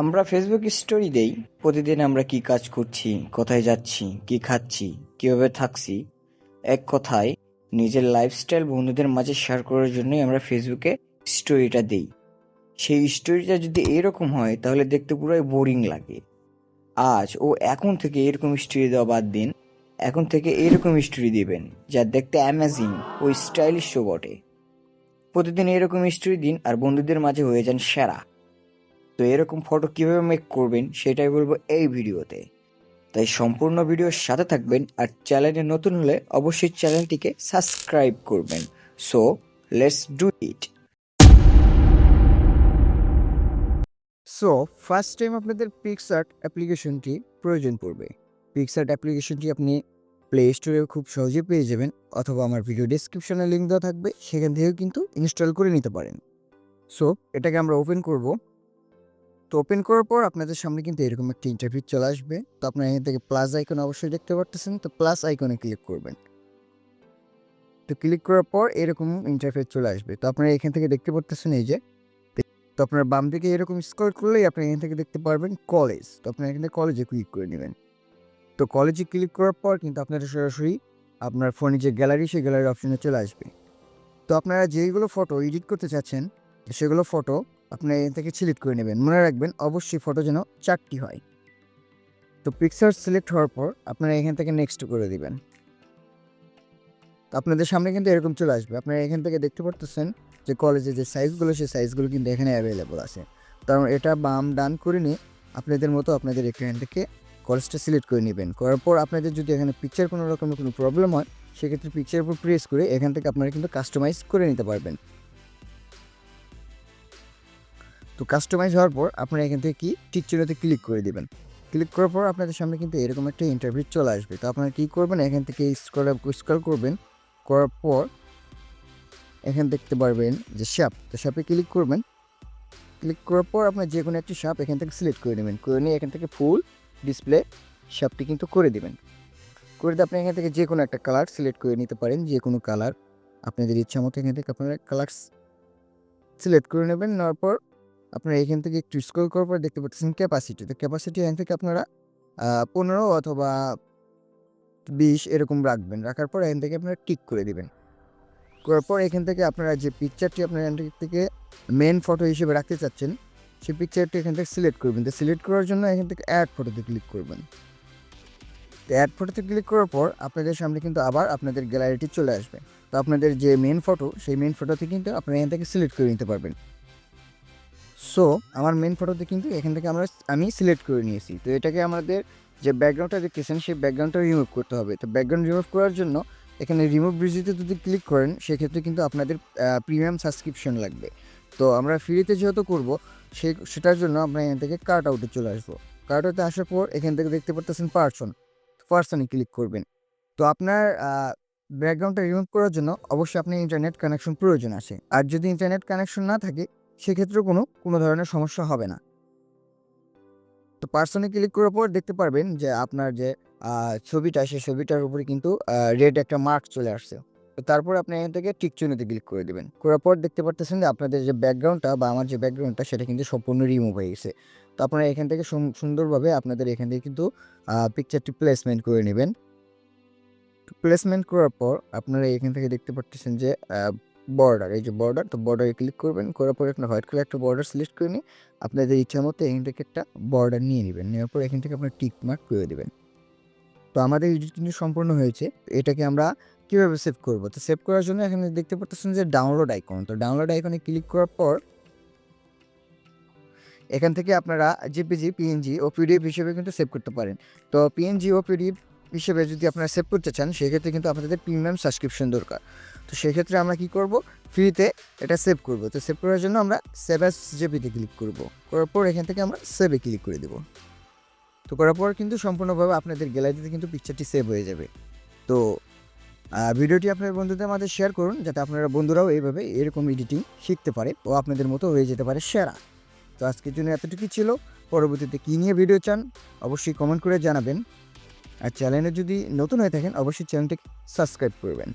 আমরা Facebook story দেই, প্রতিদিন আমরা কি কাজ করছি, কোথায় যাচ্ছি, কি খাচ্ছি, কীভাবে থাকছি, এক কথায় নিজের লাইফস্টাইল বন্ধুদের মাঝে শেয়ার করার জন্যই আমরা ফেসবুকে স্টোরিটা দেই। সেই স্টোরিটা যদি এরকম হয়, তাহলে দেখতে পুরোই বোরিং লাগে। আজ ও এখন থেকে এরকম স্টোরি দেওয়া বাদ দিন, এখন থেকে এরকম স্টোরি দিবেন, যা দেখতে অ্যামেজিং ও স্টাইলিশও বটে। প্রতিদিন এরকম স্টোরি দিন আর বন্ধুদের মাঝে হয়ে যান সেরা। তো এরকম ফটো কীভাবে মেক করবেন সেটাই বলব এই ভিডিওতে। তাই সম্পূর্ণ ভিডিওর সাথে থাকবেন আর চ্যানেলে নতুন হলে অবশ্যই চ্যানেলটিকে সাবস্ক্রাইব করবেন। So let's do it so first time আপনাদের পিকসার্ট অ্যাপ্লিকেশনটি প্রয়োজন পড়বে। পিকসার্ট অ্যাপ্লিকেশনটি আপনি প্লে স্টোরে খুব সহজে পেয়ে যাবেন অথবা আমার ভিডিও ডিসক্রিপশনে লিঙ্ক দেওয়া থাকবে, সেখান থেকেও কিন্তু ইনস্টল করে নিতে পারেন। সো এটাকে আমরা ওপেন করব। তো ওপেন করার পর আপনাদের সামনে কিন্তু এরকম একটা ইন্টারভিউ চলে আসবে। তো আপনারা এখান থেকে প্লাস আইকন অবশ্যই দেখতে পারতেছেন। তো প্লাস আইকনে ক্লিক করবেন। তো ক্লিক করার পর এরকম ইন্টারফেস চলে আসবে। তো আপনারা এখান থেকে দেখতে পারতেছেন এই যে, তো আপনার বাম দিকে এরকম স্ক্রল করলেই আপনি এখান থেকে দেখতে পারবেন কলেজ তো আপনি এখান থেকে কলেজে ক্লিক করে নেবেন। তো কলেজে ক্লিক করার পর কিন্তু আপনারা সরাসরি আপনার ফোনে যে গ্যালারি সেই গ্যালারি অপশনে চলে আসবে। তো আপনারা যেইগুলো ফটো এডিট করতে চাচ্ছেন, সেগুলো ফটো আপনারা এখান থেকে সিলেক্ট করে নেবেন। মনে রাখবেন অবশ্যই ফটো যেন চারটি হয়। তো পিকচার সিলেক্ট হওয়ার পর আপনারা এখান থেকে নেক্সট করে দিবেন। তো আপনাদের সামনে কিন্তু এরকম চলে আসবে। আপনারা এখান থেকে দেখতে পারতেছেন যে কলেজে যে সাইজগুলো সেই সাইজগুলো কিন্তু এখানে অ্যাভেলেবল আছে। কারণ এটা বাম ডান করে নিয়ে আপনাদের মতো আপনাদের এখান থেকে কলেজটা সিলেক্ট করে নেবেন। করার পর আপনাদের যদি এখানে পিকচার কোনো রকমের কোনো প্রবলেম হয়, সেক্ষেত্রে পিকচার উপর প্রেস করে এখান থেকে আপনারা কিন্তু কাস্টমাইজ করে নিতে পারবেন। তো কাস্টমাইজ হওয়ার পর আপনারা এখান থেকে কি টিক চিহ্নতে ক্লিক করে দিবেন। ক্লিক করার পর আপনাদের সামনে কিন্তু এরকম একটা ইন্টারভিউ চলে আসবে। তো আপনারা কী করবেন? এখান থেকে স্ক্রল স্ক্রল করবেন। করার পর এখানে দেখতে পারবেন যে শাপ তো শাপে ক্লিক করবেন। ক্লিক করার পর আপনার যে কোনো একটি শাপ এখান থেকে সিলেক্ট করে নেবেন। করে নিয়ে এখান থেকে ফুল ডিসপ্লে শাপটি কিন্তু করে দেবেন। করে দিয়ে আপনি এখান থেকে যে কোনো একটা কালার সিলেক্ট করে নিতে পারেন। যে কোনো কালার আপনাদের ইচ্ছা মতো এখান থেকে আপনারা কালার সিলেক্ট করে নেবেন। নেওয়ার পর আপনারা এখান থেকে একটু স্ক্রল করার পর দেখতে পাচ্ছেন ক্যাপাসিটি তো ক্যাপাসিটি এখান থেকে আপনারা পনেরো অথবা বিশ এরকম রাখবেন। রাখার পর এখান থেকে আপনারা টিক করে দেবেন। করার পর এখান থেকে আপনারা যে পিকচারটি আপনার এখান থেকে মেন ফটো হিসেবে রাখতে চাচ্ছেন, সেই পিকচারটি এখান থেকে সিলেক্ট করবেন। তো সিলেক্ট করার জন্য এখান থেকে অ্যাড ফটোতে ক্লিক করবেন। তো অ্যাড ফটোতে ক্লিক করার পর আপনাদের সামনে কিন্তু আবার আপনাদের গ্যালারিটি চলে আসবে। তো আপনাদের যে মেন ফটো সেই মেন ফটোতে কিন্তু আপনারা এখান থেকে সিলেক্ট করে নিতে পারবেন। সো আমার মেন ফটোতে কিন্তু এখান থেকে আমরা আমি সিলেক্ট করে নিয়েছি। তো এটাকে আমাদের যে ব্যাকগ্রাউন্ডটা দেখতেছেন, সেই ব্যাকগ্রাউন্ডটা রিমুভ করতে হবে। তো ব্যাকগ্রাউন্ড রিমুভ করার জন্য এখানে রিমুভ ব্রিজিতে যদি ক্লিক করেন, সেক্ষেত্রে কিন্তু আপনাদের প্রিমিয়াম সাবস্ক্রিপশন লাগবে। তো আমরা ফ্রিতে যেহেতু করব সে সেটার জন্য আমরা এখান থেকে কার্ট আউটে চলে আসব। কার্ট আউটে আসার পর এখান থেকে দেখতে পারতেছেন পার্সন পার্সনে ক্লিক করবেন। তো আপনার ব্যাকগ্রাউন্ডটা রিমুভ করার জন্য অবশ্যই আপনার ইন্টারনেট কানেকশন প্রয়োজন আছে। আর যদি ইন্টারনেট কানেকশন না থাকে সেক্ষেত্রে কোনো কোনো ধরনের সমস্যা হবে না। তো পার্সনে ক্লিক করার পর দেখতে পারবেন যে আপনার যে ছবিটা, সেই ছবিটার উপরে কিন্তু রেড একটা মার্ক চলে আসছে। তো তারপর আপনি এখান থেকে টিক চিহ্নতে ক্লিক করে দেবেন। করার পর দেখতে পারতেছেন যে আপনাদের যে ব্যাকগ্রাউন্ডটা বা আমার যে ব্যাকগ্রাউন্ডটা সেটা কিন্তু সম্পূর্ণ রিমুভ হয়ে গেছে। তো আপনারা এখান থেকে সুন্দরভাবে আপনাদের এখান থেকে কিন্তু পিকচারটি প্লেসমেন্ট করে নেবেন। প্লেসমেন্ট করার পর আপনারা এখান থেকে দেখতে পারতেছেন যে বর্ডার এই যে বর্ডার তো বর্ডারে ক্লিক করবেন, করার পরে আপনার হোয়াইট কালার একটা বর্ডার সিলেক্ট করে নিয়ে আপনাদের ইচ্ছা মতো এখান থেকে একটা বর্ডার নিয়ে নেবেন। নেওয়ার পর এখান থেকে আপনার টিক মার্ক করে দেবেন। তো আমাদের এডিট কিন্তু সম্পূর্ণ হয়েছে। এটাকে আমরা কীভাবে সেভ করব? তো সেভ করার জন্য এখানে দেখতে পাচ্ছেন যে ডাউনলোড আইকন তো ডাউনলোড আইকনে ক্লিক করার পর এখান থেকে আপনারা জিপিজি পিএনজি ও পিডিএফ হিসেবে কিন্তু সেভ করতে পারেন। তো পিএনজি ও পিডিএফ হিসেবে যদি আপনারা সেভ করতে চান, সেক্ষেত্রে কিন্তু আপনাদের প্রিমিয়াম সাবস্ক্রিপশন দরকার। তো সেক্ষেত্রে আমরা কি করব? ফ্রিতে এটা সেভ করব। তো সেভ করার জন্য আমরা সেভ অ্যাস জেপিতে ক্লিক করব। করার পর এখান থেকে আমরা সেভে ক্লিক করে দেব। তো করার পর কিন্তু সম্পূর্ণভাবে আপনাদের গ্যালারিতে কিন্তু পিকচারটি সেভ হয়ে যাবে। তো ভিডিওটি আপনার বন্ধুদের মাঝে শেয়ার করুন যাতে আপনারা বন্ধুরাও এইভাবে এরকম এডিটিং শিখতে পারে ও আপনাদের মতো হয়ে যেতে পারে সেরা। তো আজকের জন্য এতটুকুই ছিল। পরবর্তীতে কী নিয়ে ভিডিও চান অবশ্যই কমেন্ট করে জানাবেন। আর চ্যানেলে যদি নতুন হয়ে থাকেন, অবশ্যই চ্যানেলটি সাবস্ক্রাইব করবেন।